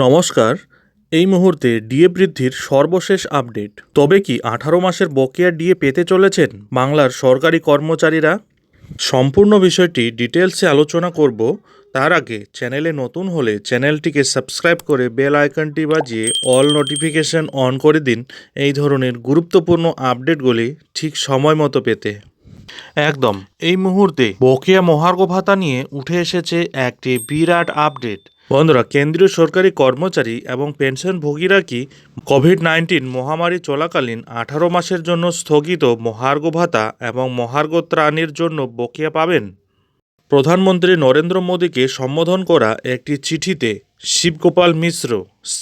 নমস্কার। এই মুহূর্তে ডিএ বৃদ্ধির সর্বশেষ আপডেট। তবে কি আঠারো মাসের বকেয়া ডিএ পেতে চলেছেন বাংলার সরকারি কর্মচারীরা? সম্পূর্ণ বিষয়টি ডিটেলসে আলোচনা করব। তার আগে চ্যানেলে নতুন হলে চ্যানেলটিকে সাবস্ক্রাইব করে বেল আইকনটি বাজিয়ে অল নোটিফিকেশন অন করে দিন এই ধরনের গুরুত্বপূর্ণ আপডেটগুলি ঠিক সময় মতো পেতে। একদম, এই মুহূর্তে বকেয়া মহার্ঘ ভাতা নিয়ে উঠে এসেছে একটি বিরাট আপডেট। বন্ধুরা, কেন্দ্রীয় সরকারি কর্মচারী এবং পেনশনভোগীরা কি কোভিড নাইন্টিন মহামারী চলাকালীন আঠারো মাসের জন্য স্থগিত মহার্ঘ ভাতা এবং মহার্ঘ ত্রাণের জন্য বকেয়া পাবেন? প্রধানমন্ত্রী নরেন্দ্র মোদীকে সম্বোধন করা একটি চিঠিতে Shivgopal Mishra,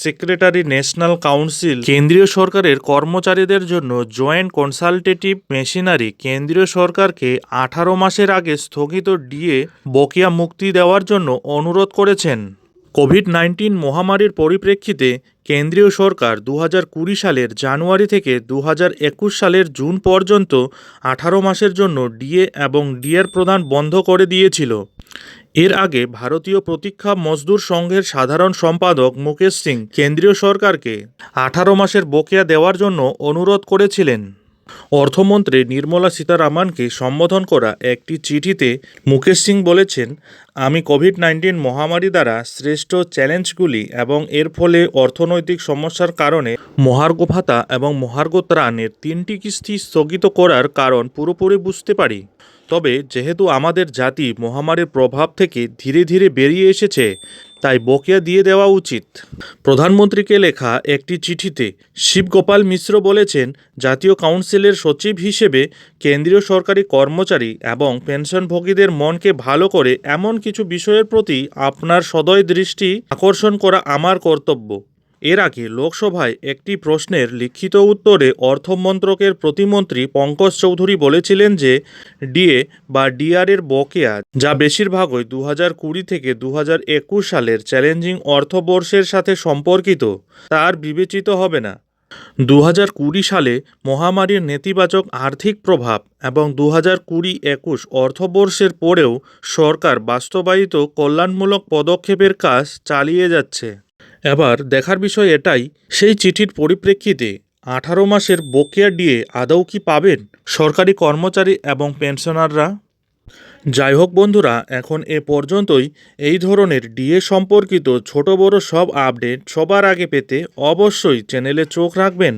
secretary national council, কেন্দ্রীয় সরকারের কর্মচারীদের জন্য জয়েন্ট কনসালটেটিভ মেশিনারি কেন্দ্রীয় সরকারকে আঠারো মাসের আগে স্থগিত ডিএ বকেয়া মুক্তি দেওয়ার জন্য অনুরোধ করেছেন। কোভিড নাইন্টিন মহামারীর পরিপ্রেক্ষিতে কেন্দ্রীয় সরকার দু কুড়ি সালের জানুয়ারি থেকে দু একুশ সালের জুন পর্যন্ত আঠারো মাসের জন্য ডিএ এবং ডিএর প্রদান বন্ধ করে দিয়েছিল। এর আগে ভারতীয় প্রতীক্ষা মজদুর সংঘের সাধারণ সম্পাদক মুকেশ সিং কেন্দ্রীয় সরকারকে আঠারো মাসের বকেয়া দেওয়ার জন্য অনুরোধ করেছিলেন। অর্থমন্ত্রী নির্মলা সীতারামনকে সম্বোধন করা একটি চিঠিতে মুকেশ সিং বলেছেন, আমি কোভিড নাইন্টিন মহামারী দ্বারা শ্রেষ্ঠ চ্যালেঞ্জগুলি এবং এর ফলে অর্থনৈতিক সমস্যার কারণে মহার্ঘ ভাতা এবং মহার্ঘ ত্রাণের তিনটি কিস্তি স্থগিত করার কারণ পুরোপুরি বুঝতে পারি। তবে যেহেতু আমাদের জাতি মহামারীর প্রভাব থেকে ধীরে ধীরে বেরিয়ে এসেছে, তাই বকেয়া দিয়ে দেওয়া উচিত। প্রধানমন্ত্রীকে লেখা একটি চিঠিতে শিবগোপাল মিশ্র বলেছেন, জাতীয় কাউন্সিলের সচিব হিসেবে কেন্দ্রীয় সরকারি কর্মচারী এবং পেনশনভোগীদের মনকে ভালো করে এমন কিছু বিষয়ের প্রতি আপনার সদয় দৃষ্টি আকর্ষণ করা আমার কর্তব্য। এর আগে লোকসভায় একটি প্রশ্নের লিখিত উত্তরে অর্থমন্ত্রকের প্রতিমন্ত্রী পঙ্কজ চৌধুরী বলেছিলেন যে, ডিএ বা ডিআরের বকেয়া যা বেশিরভাগই দু হাজার কুড়ি থেকে দু হাজার একুশ সালের চ্যালেঞ্জিং অর্থবর্ষের সাথে সম্পর্কিত, তার বিবেচিত হবে না। দু হাজার কুড়ি সালে মহামারীর নেতিবাচক আর্থিক প্রভাব এবং দু হাজার কুড়ি একুশ অর্থবর্ষের পরেও সরকার বাস্তবায়িত কল্যাণমূলক পদক্ষেপের কাজ চালিয়ে যাচ্ছে। এবার দেখার বিষয় এটাই, সেই চিঠির পরিপ্রেক্ষিতে আঠারো মাসের বকেয়া ডিএ আদৌ কি পাবেন সরকারি কর্মচারী এবং পেনশনাররা? যাই হোক বন্ধুরা, এখন এ পর্যন্তই। এই ধরনের ডিএ সম্পর্কিত ছোট বড় সব আপডেট সবার আগে পেতে অবশ্যই চ্যানেলে চোখ রাখবেন।